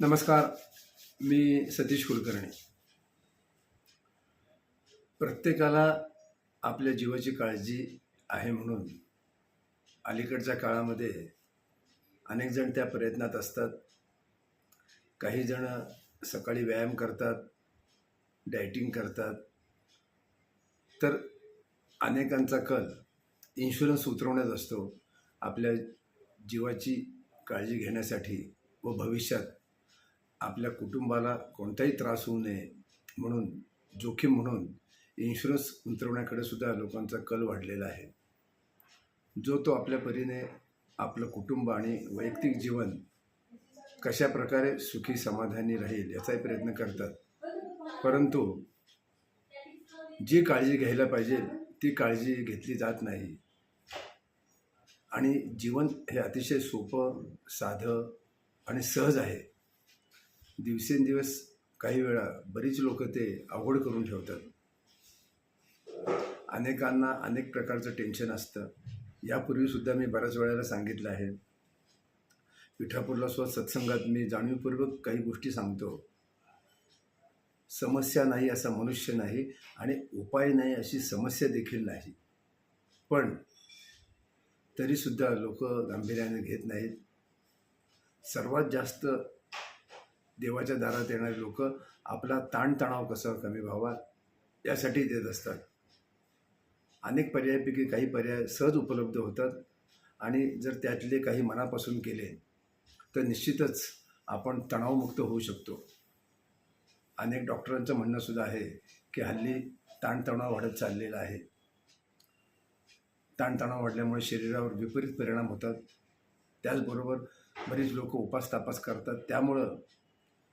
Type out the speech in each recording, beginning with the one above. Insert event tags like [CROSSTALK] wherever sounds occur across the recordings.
नमस्कार मी सतीश कुलकर्णी. प्रत्येकाला आपल्या जीवाची काळजी आहे म्हणून अलीकडच्या काळामध्ये अनेक जण त्या प्रयत्नात असतात. काही जण सकाळी व्यायाम करतात डायटिंग करतात. तर अनेकांचा कल इन्शुरन्स उतरवण्यात असतो. आपल्या जीवाची काळजी घेण्यासाठी व भविष्यात आपल्या कुटुंबाला कोणताही त्रास होऊ नये म्हणून जोखीम म्हणून इन्शुरन्स उतरवण्याकडे सुद्धा लोकांचा कल वाढलेला आहे. जो तो आपल्या परीने आपलं कुटुंब आणि वैयक्तिक जीवन कशा प्रकारे सुखी समाधानी राहील याचाही प्रयत्न करतात. परंतु जी काळजी घ्यायला पाहिजे ती काळजी घेतली जात नाही. आणि जीवन हे अतिशय सोपं साधं आणि सहज आहे. दिवसेंदिवस काही वेळा बरीच लोक ते अवघड करून ठेवतात. अनेकांना अनेक प्रकारचं टेन्शन असतं. यापूर्वीसुद्धा मी बऱ्याच वेळेला सांगितलं आहे. विठापूरला स्व सत्संगात मी जाणीवपूर्वक काही गोष्टी सांगतो. समस्या नाही असा मनुष्य नाही आणि उपाय नाही अशी समस्या देखील नाही. पण तरीसुद्धा लोक गांभीर्याने घेत नाहीत. सर्वात जास्त देवाच्या दारात येणारे लोक आपला ताणतणाव कसा कमी व्हावा यासाठी देत असतात. अनेक पर्यायापैकी काही पर्याय सहज उपलब्ध होतात आणि जर त्यातले काही मनापासून केले तर निश्चितच आपण तणावमुक्त होऊ शकतो. अनेक डॉक्टरांचं म्हणणंसुद्धा आहे की हल्ली ताणतणाव वाढत चाललेला आहे. ताणतणाव वाढल्यामुळे शरीरावर विपरीत परिणाम होतात. त्याचबरोबर बरीच लोक उपास तापास करतात. त्यामुळं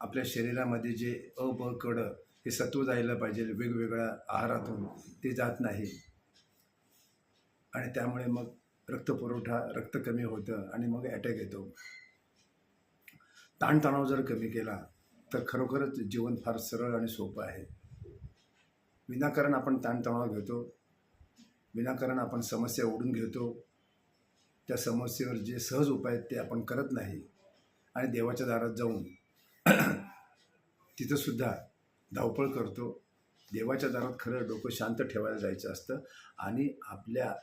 आपल्या शरीरामध्ये जे अ ब कड हे सत्व जायला पाहिजे वेगवेगळ्या आहारातून ते जात नाही. आणि त्यामुळे मग रक्तपुरवठा रक्त कमी होतं आणि मग अटॅक येतो. ताणतणाव जर कमी केला तर खरोखरच जीवन फार सरळ आणि सोपं आहे. विनाकारण आपण ताणतणाव घेतो विनाकारण आपण समस्या ओढून घेतो त्या समस्येवर जे सहज उपाय आहेत ते आपण करत नाही. आणि देवाच्या दारात जाऊन [CLEARS THROAT] तिथंसुद्धा धावपळ करतो. देवाच्या दारात खरं डोकं शांत ठेवायला जायचं असतं आणि आपल्या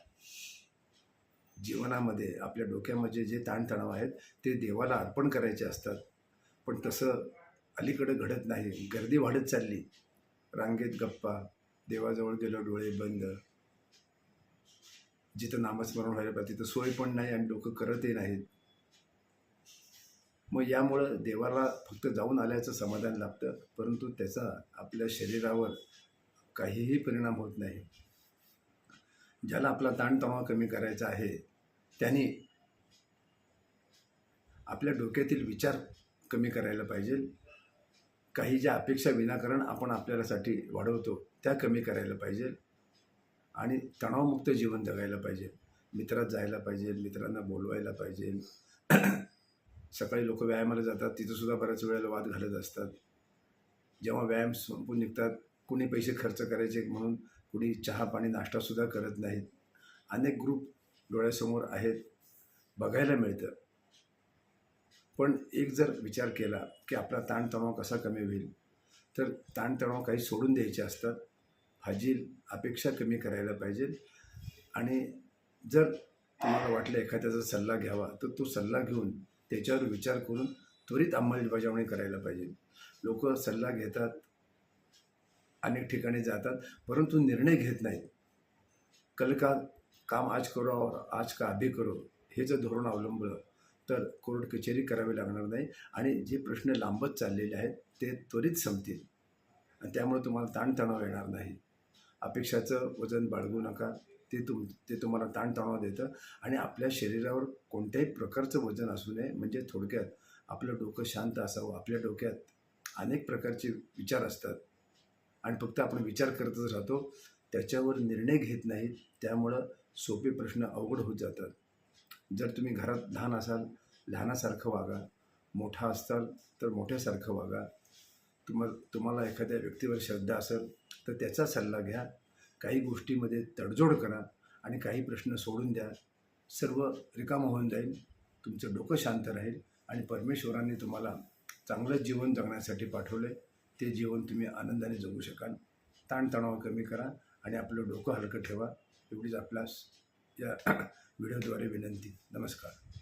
जीवनामध्ये आपल्या डोक्यामध्ये जे ताणतणाव आहेत ते देवाला अर्पण करायचे असतात. पण तसं अलीकडं घडत नाही. गर्दी वाढत चालली. रांगेत गप्पा देवाजवळ गेलो डोळे बंद. जिथं नामस्मरण व्हायला पाहिजे तिथं सोय पण नाही आणि डोकं करतही नाहीत. मग यामुळं देवाला फक्त जाऊन आल्याचं समाधान लाभतं परंतु त्याचा आपल्या शरीरावर काहीही परिणाम होत नाही. ज्याला आपला ताणतणाव कमी करायचा आहे त्यांनी आपल्या डोक्यातील विचार कमी करायला पाहिजे. काही ज्या अपेक्षा विनाकारण आपण आपल्यासाठी वाढवतो त्या कमी करायला पाहिजे. आणि तणावमुक्त जीवन जगायला पाहिजे. मित्रात जायला पाहिजे मित्रांना बोलवायला पाहिजे. सकाळी लोक व्यायामाला जातात तिथंसुद्धा बऱ्याच वेळेला वाद घालत असतात. जेव्हा व्यायाम संपून निघतात कुणी पैसे खर्च करायचे म्हणून कुणी चहा पाणी नाश्तासुद्धा करत नाहीत. अनेक ग्रुप डोळ्यासमोर आहेत बघायला मिळतं. पण एक जर विचार केला की आपला ताणतणाव कसा कमी होईल तर ताणतणाव काही सोडून द्यायचे असतात. फाजील अपेक्षा कमी करायला पाहिजे. आणि जर तुम्हाला वाटलं एखाद्याचा सल्ला घ्यावा तर तो सल्ला घेऊन त्याच्यावर विचार करून त्वरित अंमलबजावणी करायला पाहिजे. लोक सल्ला घेतात अनेक ठिकाणी जातात परंतु निर्णय घेत नाहीत. कल का काम आज करो और आज का अभी करो हे जर धोरण अवलंबलं तर कोर्ट कचेरी करावी लागणार नाही आणि जे प्रश्न लांबत चाललेले आहेत ते त्वरित संपतील. आणि त्यामुळे तुम्हाला ताणतणाव येणार नाही. अपेक्षाचं वजन बाळगू नका. ते तुम ते तुम्हाला ताणतणाव देतं. आणि आपल्या शरीरावर कोणत्याही प्रकारचं वजन असू नये. म्हणजे थोडक्यात आपलं डोकं शांत असावं. आपल्या डोक्यात अनेक प्रकारचे विचार असतात. आणि फक्त आपण विचार करतच राहतो. त्याच्यावर निर्णय घेत नाहीत त्यामुळं सोपे प्रश्न अवघड होत जातात. जर तुम्ही घरात लहान असाल लहानासारखं वागा. मोठा असाल तर मोठ्यासारखं वागा. तुम्हाला तुम्हाला एखाद्या व्यक्तीवर श्रद्धा असेल तर त्याचा सल्ला घ्या. काही गोष्टीमध्ये तडजोड करा आणि काही प्रश्न सोडून द्या. सर्व रिकामं होऊन जाईल. तुमचं डोकं शांत राहील आणि परमेश्वरांनी तुम्हाला चांगलं जीवन जगण्यासाठी पाठवलं आहे ते जीवन तुम्ही आनंदाने जगू शकाल. ताणतणाव कमी करा आणि आपलं डोकं हलकं ठेवा. एवढीच आपल्यास या [CLEARS THROAT] व्हिडिओद्वारे विनंती. नमस्कार.